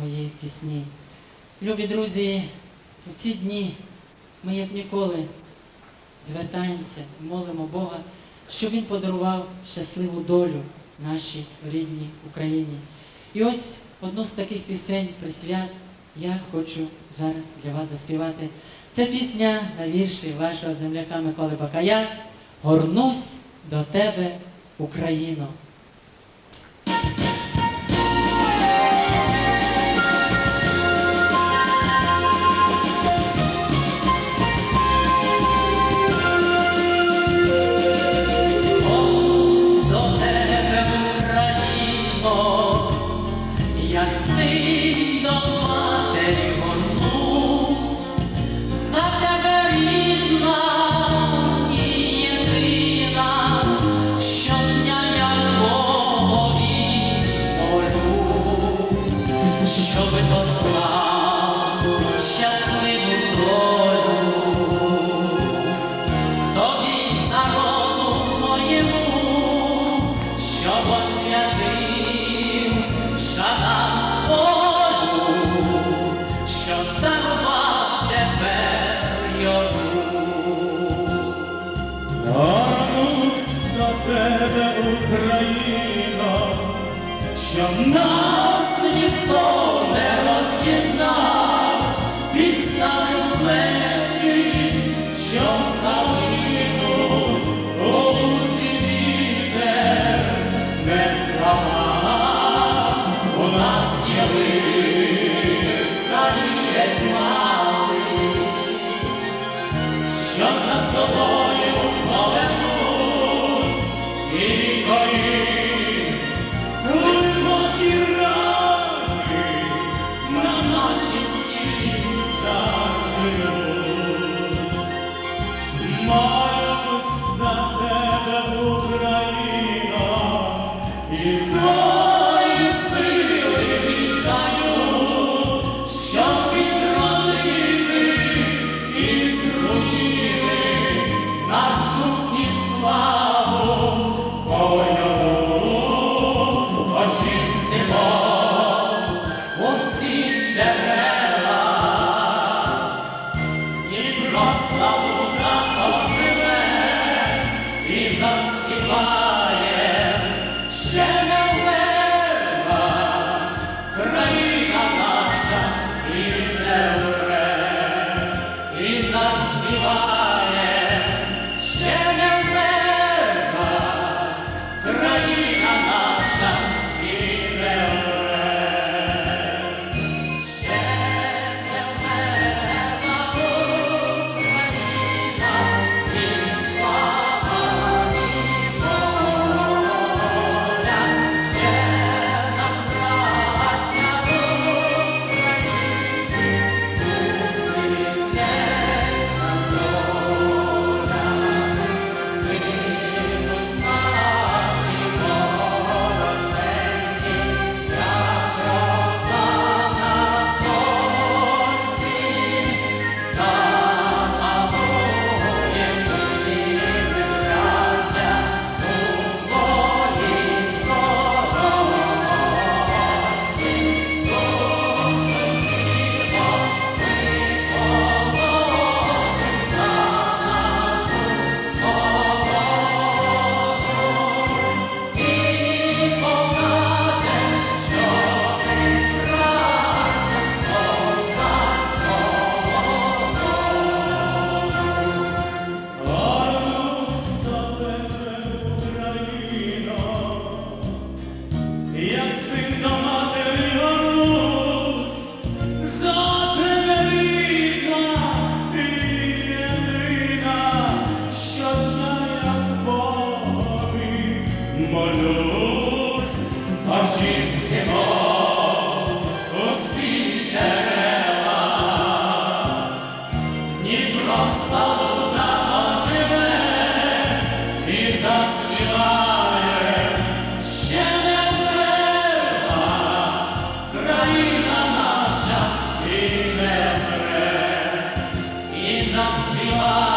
моєї пісні. Любі друзі, у ці дні ми, як ніколи, звертаємося, і молимо Бога, щоб Він подарував щасливу долю нашій рідній Україні. І ось одну з таких пісень при свят я хочу зараз для вас заспівати. Це пісня на вірші вашого земляка Миколи Бакая. Горнусь до тебе, Україно. щоб нас ніхто не роз'єднав, підставив плечі, щоб калину голубці вітер не зламав, у нас є листає що за собою повернуть і горі. Oh. Zanzibar.